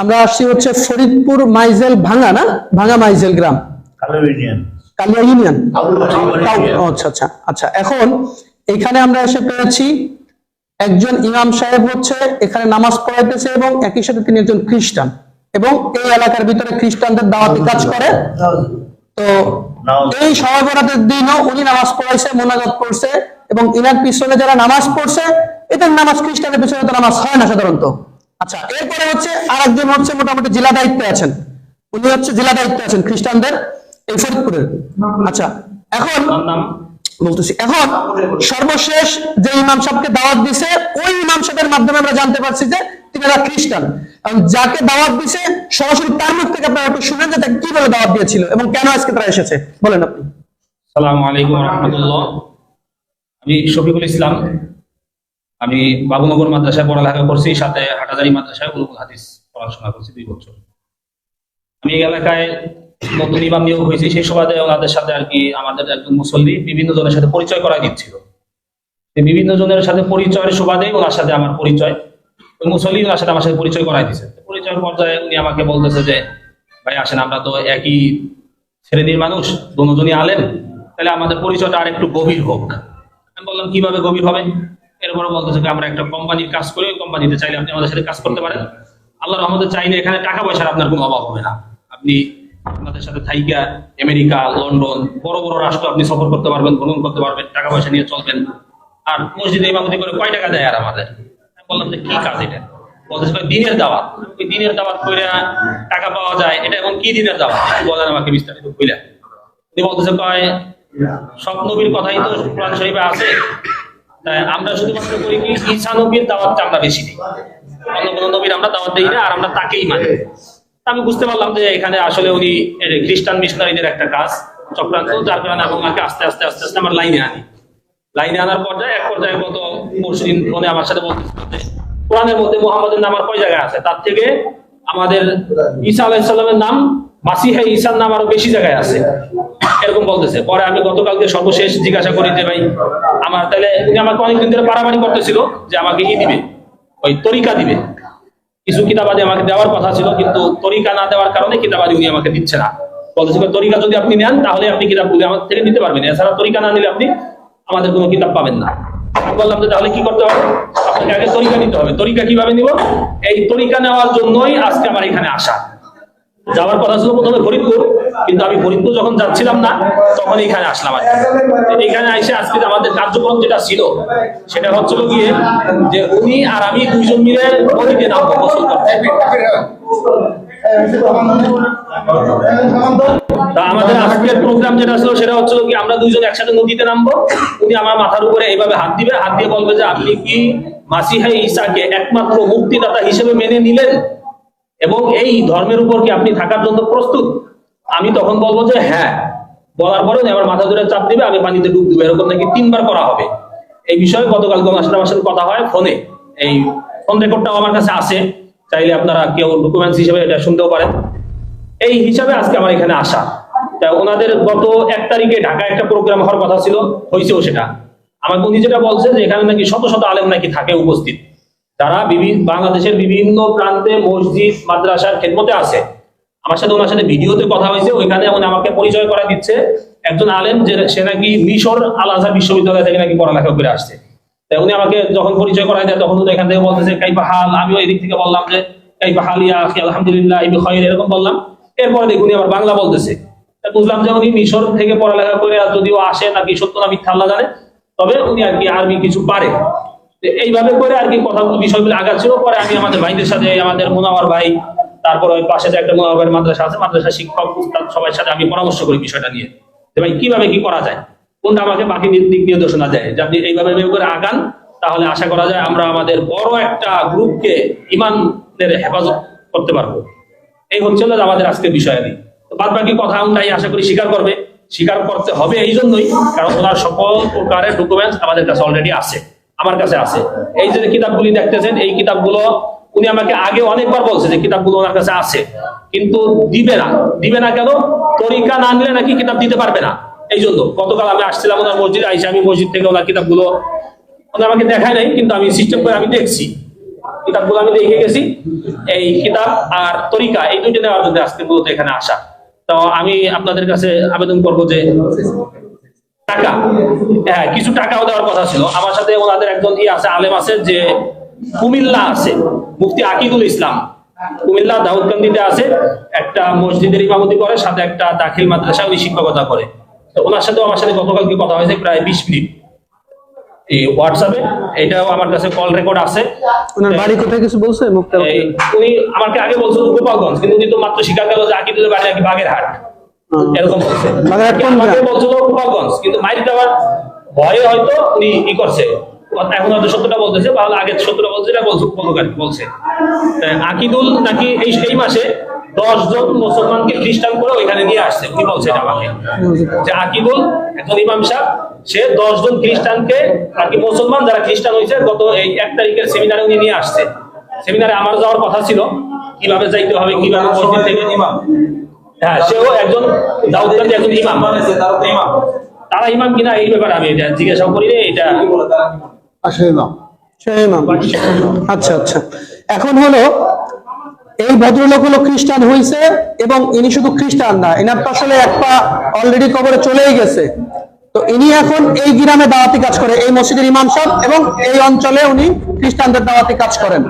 আমরা আসছি হচ্ছে ফরিদপুর মাইজেল ভাঙা না? ভাঙা মাইজেল গ্রাম। কালিয়া ইউনিয়ন? আচ্ছা আচ্ছা আচ্ছা। এখন এখানে আমরা এসে পেয়েছি একজন ইমাম সাহেব হচ্ছে এখানে নামাজ পড়াইতেছে এবং একই সাথে তিনি একজন খ্রিস্টান। এবং এই এলাকার ভিতরে খ্রিস্টানদের দাওয়াতি কাজ করে। তো এই বরাতের দিনও উনি নামাজ পড়াইছে মোনাজাত করছে এবং ইনার পিছনে যারা নামাজ পড়ছে এদের নামাজ খ্রিস্টানের পিছনে তো নামাজ হয় না সাধারণত। আচ্ছা এরপরে হচ্ছে আর একজন হচ্ছে মোটামুটি জেলা দায়িত্বে আছেন। উনি হচ্ছে জেলা দায়িত্বে আছেন খ্রিস্টানদের এই ফরিদপুরের আচ্ছা এখন বলতেছি এখন সর্বশেষ যে ইমাম সাহেবকে দাওয়াত দিছে ওই ইমাম সাহেবের মাধ্যমে আমরা জানতে পারছি যে তিনি একটা খ্রিস্টান। যাকে দাওয়াত দিছে সরাসরি তার মুখ থেকে আপনারা একটু শুনেন যে তাকে কি বলে দাওয়াত দিয়েছিল এবং কেন আজকে তারা এসেছে। বলেন আপনি। সালাম আলাইকুম রহমতুল্লাহ। আমি শফিকুল ইসলাম। আমি বাবুনগর মাদ্রাসায় পড়ালেখা করছি, সাথে হাটাজারি মাদ্রাসায় উলুকুল হাদিস পড়াশোনা করছি দুই বছর। আমি এই এলাকায় নতুন ইমাম নিয়োগ হয়েছি, সেই সুবাদে ওনাদের সাথে আর কি আমাদের একজন মুসল্লি বিভিন্ন জনের সাথে পরিচয় করা দিচ্ছিল। বিভিন্ন জনের সাথে পরিচয়ের সুবাদে ওনার সাথে আমার পরিচয়, ওই মুসল্লি ওনার সাথে আমার সাথে পরিচয় করাই দিচ্ছে পরিচয়ের পর্যায়ে উনি আমাকে বলতেছে যে, ভাই, আসেন, আমরা তো একই শ্রেণির মানুষ দুজনই আলেন তাহলে আমাদের পরিচয়টা আর একটু গভীর হোক। আমি বললাম, কীভাবে গভীর হবে? এরপরে বলতেছে যে আমরা একটা কোম্পানির কাজ করি, ওই কোম্পানিতে চাইলে আপনি আমাদের সাথে কাজ করতে পারেন। আল্লাহ রহমতে চাইলে এখানে টাকা পয়সার আপনার কোনো অভাব হবে না। আপনি আপনাদের সাথে থাইকা, আমেরিকা, লন্ডন, বড় বড় রাষ্ট্র আপনি সফর করতে পারবেন, ভ্রমণ করতে পারবেন, টাকা পয়সা নিয়ে চলবেন। আর মসজিদে ইমামতি করে কয় টাকা দেয় আর আমাদের? বললাম যে কি কাজ এটা? বলতেছে দিনের দাওয়াত। ওই দিনের দাওয়াত করে টাকা পাওয়া যায়, এটা এবং কি দিনের দাওয়াত? বলেন আমাকে বিস্তারিত বুঝলেন উনি বলতেছে কয়, সব নবীর কথাই তো কোরআন শরীফে আছে। আমরা শুধুমাত্র করি কি ঈসা নবীর দাওয়াতটা আমরা বেশি দিই। অন্য কোনো নবীর আমরা দাওয়াত দিই না, আর আমরা তাকেই মানি। আমি বুঝতে পারলাম যে এখানে আসলে উনি খ্রিস্টান মিশনারিদের একটা কাজ, চক্রান্ত, যার কারণে এবং আমাকে আস্তে আস্তে আস্তে আস্তে আমার লাইনে আনি। লাইনে আনার পর্যায়ে এক পর্যায়ে গত পরশুদিন ফোনে আমার সাথে বলতেছিল কোরআনের মধ্যে মোহাম্মদের নাম আর কয় জায়গায় আছে? তার থেকে আমাদের ঈসা আলাইসাল্লামের নাম মাসিহা ঈসার নাম আরও বেশি জায়গায় আছে। এরকম বলতেছে। পরে আমি গতকালকে সর্বশেষ জিজ্ঞাসা করি যে, ভাই, আমার তাহলে উনি আমাকে অনেকদিন ধরে পারামারি করতেছিল যে আমাকে ই দিবে, ওই তরিকা দিবে। কিছু কিতাবাদি আমাকে দেওয়ার কথা ছিল, কিন্তু তরিকা না দেওয়ার কারণে কিতাবাদি উনি আমাকে দিচ্ছে না। বলতেছে, তরিকা যদি আপনি নেন, তাহলে আপনি কিতাবগুলি আমার থেকে নিতে পারবেন। এছাড়া তরিকা না নিলে আপনি আমাদের কোনো কিতাব পাবেন না। বললাম যে, তাহলে কি করতে হবে? আপনাকে আগে তরিকা নিতে হবে। তরিকা কীভাবে নিব? এই তরিকা নেওয়ার জন্যই আজকে আমার এখানে আসা। যাওয়ার কথা ছিল প্রথমে ফরিদপুর, কিন্তু আমি ফরিদপুর যখন যাচ্ছিলাম না, তখন এখানে আসলাম আর এখানে এসে আজকে আমাদের কার্যক্রম যেটা ছিল, সেটা হচ্ছিল গিয়ে যে উনি আর আমি দুইজন মিলে নামবো গোসল করতে তা আমাদের আজকের প্রোগ্রাম যেটা ছিল, সেটা হচ্ছিল কি আমরা দুইজন একসাথে নদীতে নামবো। উনি আমার মাথার উপরে এইভাবে হাত দিবে, হাত দিয়ে বলবে যে আপনি কি মাসিহা ঈসাকে একমাত্র মুক্তিদাতা হিসেবে মেনে নিলেন? এবং এই ধর্মের উপর কি আপনি থাকার জন্য প্রস্তুত? আমি তখন বলব যে হ্যাঁ। বলার পরে আমার মাথা ধরে চাপ দিবে, আমি পানিতে ডুব দিবে, এরকম নাকি তিনবার করা হবে। এই বিষয়ে গতকাল সাথে সাথে কথা হয় ফোনে। এই ফোন রেকর্ডটাও আমার কাছে আছে। চাইলে আপনারা কেউ ডকুমেন্টস হিসেবে এটা শুনতেও পারেন। এই হিসাবে আজকে আমার এখানে আসা। তা ওনাদের গত এক তারিখে ঢাকা একটা প্রোগ্রাম হওয়ার কথা ছিল হয়েছেও সেটা। আমাকে উনি যেটা বলছে যে এখানে নাকি শত শত আলেম নাকি থাকে উপস্থিত। বিভিন্ন বাংলাদেশের বিভিন্ন প্রান্তে মসজিদ, মাদ্রাসার খেদমতে আছে। আমার সাথে ওনার সাথে ভিডিওতে কথা হয়েছে, ওইখানে উনি আমাকে পরিচয় করা দিচ্ছে। একজন আলেম যে সে নাকি মিশর আল আজহার বিশ্ববিদ্যালয় থেকে নাকি পড়ালেখা করে আসছে। তাই উনি আমাকে যখন পরিচয় করা দেয়, তখন এখান থেকে বলতেছে, কাইফা হাল? আমিও এদিক থেকে বললাম যে, কাইফা হাল ইয়া আলহামদুলিল্লাহ খয়ের এরকম বললাম। এরপরে দেখুন আবার বাংলা বলতেছে। বুঝলাম যে উনি মিশর থেকে পড়ালেখা করে আর যদিও আসে, নাকি সত্য না মিথ্যা আল্লাহ জানে। তবে উনি আর কি আরবি কিছু পারে। এইভাবে করে আর কি কথাগুলো বিষয়গুলো আগাচ্ছিল পরে আমি আমাদের ভাইদের সাথে, আমাদের মোনাওয়ার ভাই, তারপর ওই পাশে যে একটা মোনাওয়ার মাদ্রাসা আছে, মাদ্রাসা শিক্ষক উস্তাদ সবার সাথে আমি পরামর্শ করি বিষয়টা নিয়ে। যে ভাই, কীভাবে কি করা যায়? কোনটা আমাকে বাকি দিক নির্দেশনা দেয়? যে আপনি এইভাবে করে আগান, তাহলে আশা করা যায় আমরা আমাদের বড় একটা গ্রুপকে ইমানের হেফাজত করতে পারব। এই হচ্ছে হলো আমাদের আজকের বিষয়াদি বাদ বাকি কথা আমরাই আশা করি স্বীকার করবে। স্বীকার করতে হবে এই জন্যই কারণ ওনার সকল প্রকারের ডকুমেন্টস আমাদের কাছে অলরেডি আছে। আমার কাছে আছে। এই যে কিতাবগুলি দেখতেছেন, এই কিতাবগুলো উনি আমাকে আগে অনেকবার বলছে যে কিতাবগুলো ওনার কাছে আছে। কিন্তু দিবে না। দিবে না কেন? তরিকা না নিলে নাকি কিতাব দিতে পারবে না। এই জন্য গতকাল আমি আসছিলাম ওনার মসজিদে, আইসা আমি মসজিদ থেকে ওনার কিতাবগুলো উনি আমাকে দেখায় নাই, কিন্তু আমি সিস্টেম করে আমি দেখছি। কিতাবগুলো আমি দেখে গেছি। এই কিতাব আর তরিকা, এই দুটো নেওয়ার জন্য আজকে মূলত এখানে আসা। তো আমি আপনাদের কাছে আবেদন করব যে টাকা। হ্যাঁ কিছু টাকাও দেওয়ার কথা ছিল। আমার সাথে ওনাদের একজন ই আছে আলেম আছে যে কুমিল্লা আছে মুফতি আকিদুল ইসলাম। কুমিল্লা দাউদকান্দিতে আছে একটা মসজিদের ইমামতি করে সাথে একটা দাখিল মাদ্রাসা উনি শিক্ষকতা করে। তো ওনার সাথে আমার সাথে গতকালকে কথা হয়েছে প্রায় বিশ মিনিট। এই হোয়াটসঅ্যাপে এটাও আমার কাছে কল রেকর্ড আছে। ওনার বাড়ি কোথায় কিছু বলছে? মুক্তা উনি আমাকে আগে বলছিল গোপালগঞ্জ কিন্তু উনি তো মাত্র স্বীকার করল যে আকিদুলের বাড়ি নাকি বাগেরহাট। এরকম। বলছে আমাকে বলছিল গোপালগঞ্জ কিন্তু মাইরি দেওয়ার ভয়ে হয়তো উনি ই করছে। এখন হয়তো সত্যটা বলতেছে বা আগে সত্যটা বলছে এটা বলছে বলুক আর কি, বলছে আকিদুল নাকি এই এই মাসে দশ জন মুসলমানকে খ্রিস্টান করে ওইখানে নিয়ে আসছে। উনি বলছে এটা আমাকে? যে আকিদুল একজন ইমাম সাহেব সে দশ জন খ্রিস্টানকে আর কি মুসলমান যারা খ্রিস্টান হয়েছে গত এই এক তারিখের সেমিনারে উনি নিয়ে আসছে। সেমিনারে আমার যাওয়ার কথা ছিল কীভাবে যাইতে হবে কীভাবে মসজিদ থেকে ইমাম। হ্যাঁ সেও একজন দাউদকান্দি একজন ইমাম। তারা ইমাম। কিনা এই ব্যাপারে আমি এটা জিজ্ঞাসা করি এটা আসলে না সেই ইমাম। আচ্ছা আচ্ছা। এখন হলো এই ভদ্রলোক হলো খ্রিস্টান হয়েছে এবং ইনি শুধু খ্রিস্টান না এনার তো আসলে একটা অলরেডি কবরে চলেই গেছে। তো ইনি এখন এই গ্রামে দাওয়াতি কাজ করে এই মসজিদের ইমাম সাহেব এবং এই অঞ্চলে উনি খ্রিস্টানদের দাওয়াতি কাজ করেন।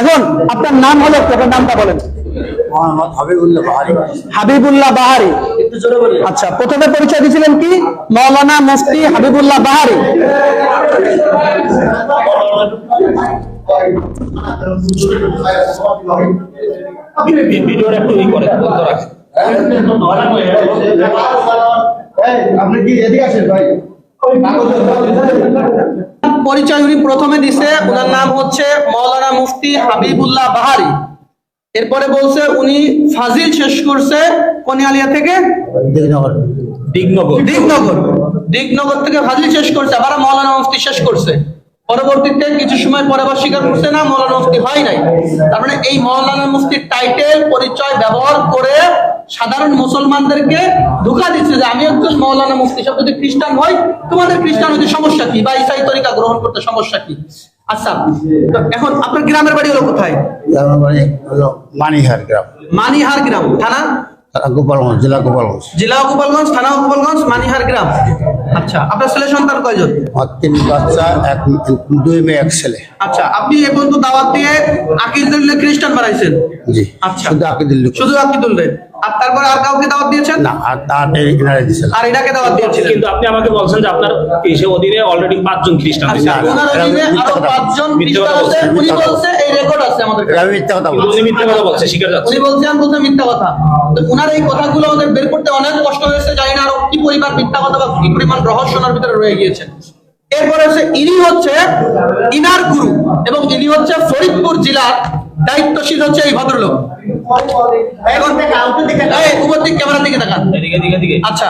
এখন আপনার নাম হলো? আপনার নামটা বলেন। মোহাম্মদ হাবিবুল্লাহ বাহারি। হাবিবুল্লাহ বাহারি। আচ্ছা প্রথমে পরিচয় দিয়েছিলেন কি? মৌলানা মুফতি হাবিবুল্লাহ বাহারি। ভি- ভি- ভিডিওর একটু ই করে আপনি কি এদিকে আসেন ভাই পরিচয় উনি প্রথমে দিছে ওনার নাম হচ্ছে মৌলানা মুফতি হাবিবুল্লাহ বাহারি। এরপরে বলছে উনি ফাজিল শেষ করছে কনিয়ালিয়া থেকে? দিগনগর দিগনগর। দিগনগর। দিগনগর থেকে ফাজিল শেষ করছে আবার মৌলানা মুফতি শেষ করছে। পরবর্তীতে কিছু সময় পরে আবার স্বীকার করছে না মৌলানা মুফতি হয় নাই। তার মানে এই মৌলানা মুফতির টাইটেল পরিচয় ব্যবহার করে সাধারণ মুসলমানদেরকে ধোকা দিচ্ছে যে আমি একজন মৌলানা মুফতি সব যদি খ্রিস্টান হয় তোমাদের খ্রিস্টান হতে সমস্যা কি? বা ইসাই তরিকা গ্রহণ করতে সমস্যা কি? আচ্ছা তো এখন আপনার গ্রামের বাড়ি হলো কোথায়? বাড়ি হলো মানিহার গ্রাম। মানিহার গ্রাম থানা? গোপালগঞ্জ জেলা গোপালগঞ্জ। জেলা গোপালগঞ্জ থানা গোপালগঞ্জ মানিহার গ্রাম। আচ্ছা আপনার ছেলে সন্তান কয়জন? আমার তিন বাচ্চা এক দুই মেয়ে এক ছেলে। আচ্ছা আপনি এ পর্যন্ত দাওয়াত দিয়ে আকিল খ্রিস্টান বানাইছেন। জি। আচ্ছা। শুধু আকিদুল্লাহ শুধু আকিদুল্লাহ আর তারপরে আর কাউকে দাওয়াত দিয়েছেন? না আর তার কিনারে দিছিল আর এটাকে দাওয়াত দিয়েছিলেন। কিন্তু আপনি আমাকে বলছেন যে আপনার সে অধীনে অলরেডি পাঁচজন খ্রিস্টান ওনার অধীনে আরও পাঁচজন খ্রিস্টান আছে। উনি বলছে এই রেকর্ড আছে আমাদের আমি মিথ্যা কথা বলছি উনি মিথ্যা কথা বলছে স্বীকার যাচ্ছে। উনি বলছেন বলতে মিথ্যা কথা। তো উনার এই কথাগুলো আমাদের বের করতে অনেক কষ্ট হয়েছে জানি না আরও কি পরিমাণ মিথ্যা কথা বা কি পরিমাণ রহস্য ওনার ভিতরে রয়ে গিয়েছে। এরপরে হচ্ছে ইনি হচ্ছে ইনার গুরু এবং ইনি হচ্ছে ফরিদপুর জেলার দায়িত্বশীল হচ্ছে এই ভদ্রলোক। এখন উপর দিক ক্যামেরার দিকে তাকান। এদিকে এদিকে এদিকে। আচ্ছা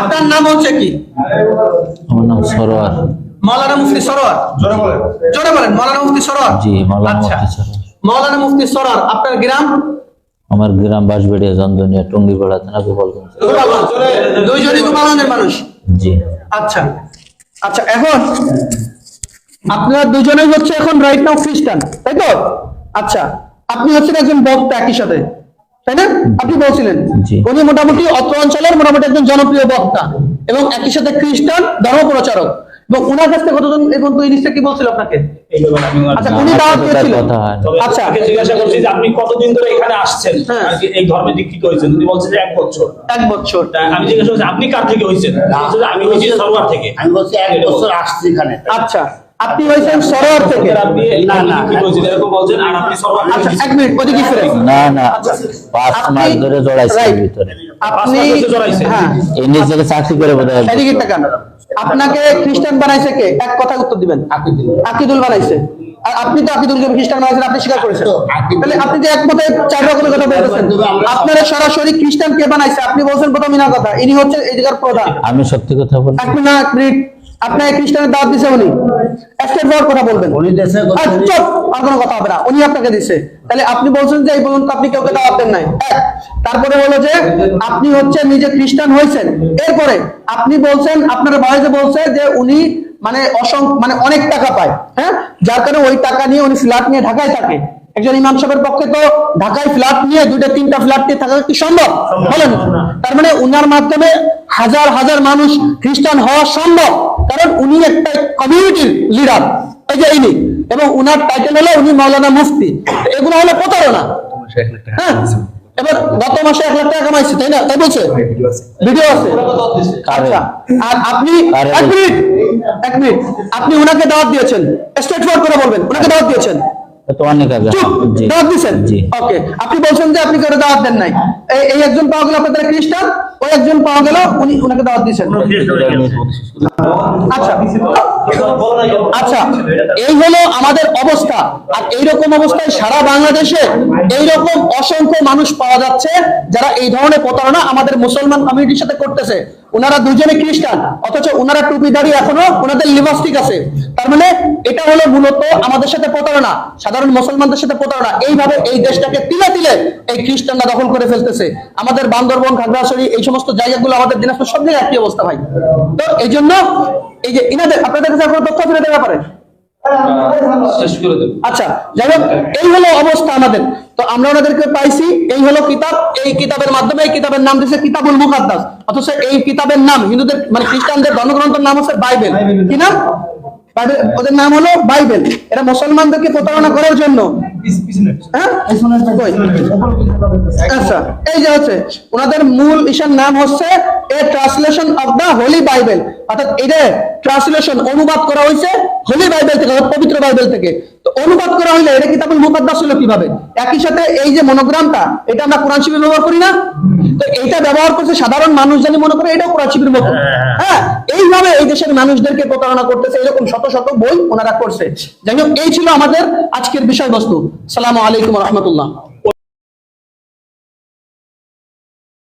আপনার নাম হচ্ছে কি? আমার নাম সরোয়ার। মাওলানা মুফতি সরোয়ার? জোরে বলেন। মাওলানা মুফতি সরোয়ার? জি মাওলানা আচ্ছা। মুফতি সরোয়ার। মাওলানা মুফতি সরোয়ার আপনার গ্রাম? আমার গ্রাম বাঁশবেড়িয়া জন্দনিয়া টঙ্গিপাড়া থানা গোপালগঞ্জ গোপালগঞ্জ দুইজনই গোপালগঞ্জের মানুষ? জি। আচ্ছা আচ্ছা এখন আপনারা দুজনেই হচ্ছে এখন রাইট নাও খ্রিস্টান তাই তো? আচ্ছা আপনি হচ্ছেন একজন বক্তা একই সাথে তাই না? আপনি বলছিলেন উনি মোটামুটি অত্র অঞ্চলের মোটামুটি একজন জনপ্রিয় বক্তা এবং একই সাথে খ্রিস্টান ধর্ম প্রচারক এবং উনার কাছ থেকে কতজন এবং এই জিনিসটা কি বলছিল আপনাকে? আচ্ছা উনি দাওয়াত আচ্ছা। জিজ্ঞাসা করছি যে আপনি কতদিন ধরে এখানে আসছেন? হ্যাঁ। এই ধর্মে দীক্ষিত হয়েছেন উনি বলছেন যে এক বছর। এক বছর। তা আমি জিজ্ঞাসা করছি আপনি কার থেকে হয়েছেন? আমি হয়েছি সরোয়ার থেকে। আমি বলছি এক বছর আসছি এখানে। আচ্ছা। আপনি হয়েছেন সরোয়ার থেকে। না, না, এরকম বলছেন আর আপনি সরোয়ার থেকে। আচ্ছা হয়েছেন। এক মিনিট ওদিকে ফিরে না না পাঁচ মাস ধরে জড়াইছে Right. ভিতরে। আপনি। হ্যাঁ। এই নিজেকে চাকরি করে বোধ এদিকে তাকান। আপনাকে খ্রিস্টান বানাইছে কে? এক কথা উত্তর দিবেন। আকিদুল। আকিদুল বানাইছে। আর আপনি তো আকিদুলকে খ্রিস্টান বানাইছেন আপনি স্বীকার করেছেন। তাহলে আপনি যে এক মতে চার রকমের কথা বলতেছেন। আপনারা সরাসরি খ্রিস্টান কে বানাইছে? আপনি বলছেন প্রথম ইনা কথা ইনি হচ্ছে এই জায়গার প্রধান। আমি সত্যি কথা বলি এক মিনিট এক মিনিট। আপনাকে খ্রিস্টানের দাওয়াত দিছে উনি। কথা বলবেন। উনি দেশে চুপ, আর কোনো কথা হবে না। উনি আপনাকে দিছে। তাহলে আপনি বলছেন যে এই পর্যন্ত আপনি কাউকে দাওয়াত দেন নাই। তারপরে হলো যে আপনি হচ্ছে নিজে খ্রিস্টান হয়েছেন। এরপরে আপনি বলছেন আপনার ভাই যে বলছে যে উনি মানে অসং মানে অনেক টাকা পায়। হ্যাঁ? যার কারণে ওই টাকা নিয়ে উনি ফ্ল্যাট নিয়ে ঢাকায় থাকে। একজন ইমাম সাহেবের পক্ষে তো ঢাকায় ফ্ল্যাট নিয়ে দুইটা তিনটা ফ্ল্যাট নিয়ে থাকা কি সম্ভব? বলেন। তার মানে উনার মাধ্যমে হাজার হাজার মানুষ খ্রিস্টান হওয়া সম্ভব। কারণ উনি একটা কমিউনিটির লিডার এই যে ইনি। এবং উনার টাইটেল হলো উনি মাওলানা মুফতি। এগুলো হলো প্রতারণা। হ্যাঁ? এবার গত মাসে এক লাখ টাকা কামাইছে তাই না? তাই বলছে? ভিডিও আছে। আচ্ছা আর আপনি এক মিনিট এক মিনিট। আপনি ওনাকে দাওয়াত দিয়েছেন। স্ট্রেট ফরওয়ার্ড করে বলবেন ওনাকে দাওয়াত দিয়েছেন। এ তো অনেক আগে। চুপ জি। দাওয়াত দিয়েছেন জি। ওকে আপনি বলছেন যে আপনি কারও দাওয়াত দেন নাই। এই এই একজন পাওয়া গেল আপনাদের খ্রিস্টান ওই একজন পাওয়া গেল উনি ওনাকে দাওয়াত দিয়েছেন। আচ্ছা। আচ্ছা এই হলো আমাদের অবস্থা। আর এইরকম অবস্থায় সারা বাংলাদেশে এইরকম অসংখ্য মানুষ পাওয়া যাচ্ছে যারা এই ধরনের প্রতারণা আমাদের মুসলমান কমিউনিটির সাথে করতেছে। ওনারা দুজনে খ্রিস্টান অথচ ওনারা টুপি দাঁড়িয়ে এখনও ওনাদের লিপস্টিক আছে। তার মানে এটা হলো মূলত আমাদের সাথে প্রতারণা সাধারণ মুসলমানদের সাথে প্রতারণা। এইভাবে এই দেশটাকে তিলে তিলে এই খ্রিস্টানরা দখল করে ফেলতেছে। আমাদের বান্দরবন খাগড়াছড়ি এই সমস্ত জায়গাগুলো আমাদের দিনাজপুর সব জায়গায় একই অবস্থা ভাই। তো এই জন্য এই যে ইনাদের আপনাদের কাছে কোনো তথ্য আছে এদের ব্যাপারে? শেষ করে দেবো। আচ্ছা যাই হোক এই হলো অবস্থা আমাদের। আমরা ওনাদেরকে পাইছি, এই হলো কিতাব, এই কিতাবের মাধ্যমে এই কিতাবের নাম দিয়েছে কিতাবুল মুকাদ্দাস অথচ এই কিতাবের নাম, হিন্দুদের মানে খ্রিস্টানদের ধর্মগ্রন্থের নাম হচ্ছে বাইবেল। কি নাম? ওদের নাম হলো বাইবেল। এরা মুসলমানদেরকে প্রতারণা করার জন্য। হ্যাঁ? আচ্ছা এই যে হচ্ছে, ওনাদের মূল ইসার নাম হচ্ছে a translation of the holy Bible. অর্থাৎ ট্রান্সলেশন অনুবাদ করা হয়েছে, হোলি বাইবেল থেকে পবিত্র বাইবেল থেকে। তো অনুবাদ করা হইলে এটা কিতাবুল মুকাদ্দাস হলো কীভাবে? একই সাথে এই যে মনোগ্রামটা এটা আমরা কোরআন শিবির ব্যবহার করি না? তো এইটা ব্যবহার করছে সাধারণ মানুষ জানি মনে করে এটাও কোরআন শিবির মতো। হ্যাঁ এইভাবে এই দেশের মানুষদেরকে প্রতারণা করতেছে এরকম শত শত বই ওনারা করছে। যাই হোক এই ছিল আমাদের আজকের বিষয়বস্তু। সালাম আলাইকুম রহমতুল্লাহ।